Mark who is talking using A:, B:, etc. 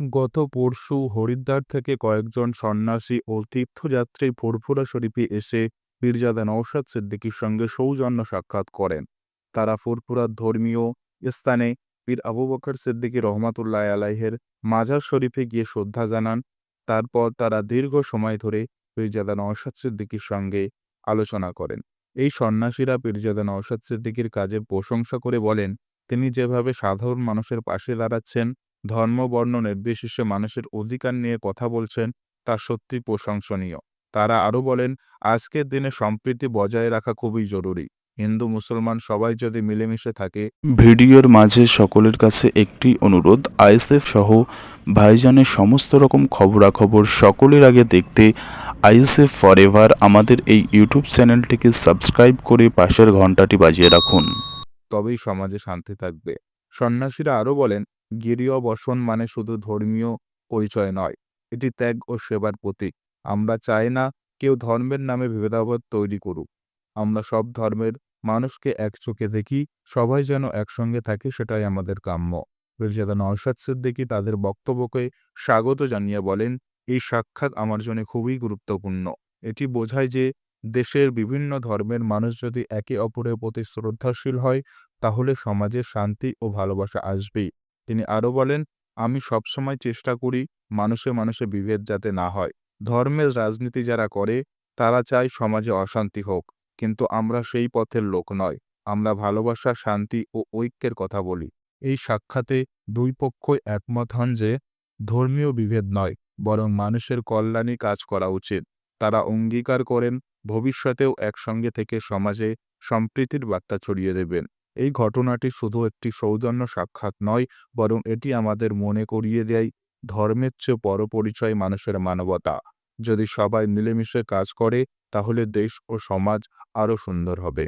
A: গত পরশু হরিদ্বার থেকে কয়েকজন সন্ন্যাসী ও তীর্থযাত্রী ফুরফুরা শরীফে এসে পীরজাদা নওশাদ সিদ্দিকীর সঙ্গে সৌজন্য সাক্ষাৎ করেন। তারা ফুরফুরার ধর্মীয় স্থানে পীর আবু বকর সিদ্দিকী রহমাতুল্লাহ আলাইহের মাজার শরীফে গিয়ে শ্রদ্ধা জানান। তারপর তারা দীর্ঘ সময় ধরে পীরজাদা নওশাদ সিদ্দিকীর সঙ্গে আলোচনা করেন। এই সন্ন্যাসীরা পীরজাদা নওশাদ সিদ্দিকীর কাজের প্রশংসা করে বলেন, তিনি যেভাবে সাধারণ মানুষের পাশে দাঁড়াচ্ছেন ধর্ম বর্ণ নির্বিশেষে মানুষের অধিকার নিয়ে কথা বলছেন তা সত্যি প্রশংসনীয়। তারা আরও বলেন আজকের দিনে সম্প্রীতি বজায় রাখা খুবই জরুরি। হিন্দু মুসলমান সবাই যদি মিলেমিশে থাকে
B: ভিডিওর মাঝে সকলের কাছে একটি অনুরোধ আইএসএফ সহ ভাইজানের সমস্ত রকম খবরাখবর সকলের আগে দেখতে আইএসএফ ফরএভার আমাদের এই ইউটিউব চ্যানেলটিকে সাবস্ক্রাইব করে পাশের ঘন্টাটি বাজিয়ে রাখুন।
A: তবেই সমাজে শান্তি থাকবে। সন্ন্যাসীরা আরও বলেন গিরিয় বসন মানে শুধু ধর্মীয় পরিচয় নয়, এটি ত্যাগ ও সেবার প্রতীক। আমরা চাই না কেউ ধর্মের নামে ভেদাভেদ তৈরি করুক। আমরা সব ধর্মের মানুষকে এক চোখে দেখি, সবাই যেন একসঙ্গে থাকে, সেটাই আমাদের কাম্য। মির্জাদা নওশাদ সিদ্দিকী তাদের বক্তব্যকে স্বাগত জানিয়ে বলেন, এই সাক্ষাৎ আমার জন্য খুবই গুরুত্বপূর্ণ। এটি বোঝায় যে দেশের বিভিন্ন ধর্মের মানুষ যদি একে অপরের প্রতি শ্রদ্ধাশীল হয়, তাহলে সমাজে শান্তি ও ভালোবাসা আসবেই। তিনি আরও বলেন, আমি সবসময় চেষ্টা করি মানুষে মানুষে বিভেদ যাতে না হয়। ধর্মের রাজনীতি যারা করে, তারা চায় সমাজে অশান্তি হোক। কিন্তু আমরা সেই পথের লোক নয়। আমরা ভালোবাসা, শান্তি ও ঐক্যের কথা বলি। এই সাক্ষাতে দুই পক্ষই একমত হন যে, ধর্মীয় বিভেদ নয়, বরং মানুষের কল্যাণে কাজ করা উচিত। তারা অঙ্গীকার করেন, ভবিষ্যতেও একসঙ্গে থেকে সমাজে সম্প্রীতির বার্তা ছড়িয়ে দেবেন। এই ঘটনাটি শুধু একটি সৌজন্য সাক্ষাৎ নয়, বরং এটি আমাদের মনে করিয়ে দেয় ধর্মের চেয়ে বড় পরিচয় মানুষের মানবতা। যদি সবাই মিলেমিশে কাজ করে, তাহলে দেশ ও সমাজ আরও সুন্দর হবে।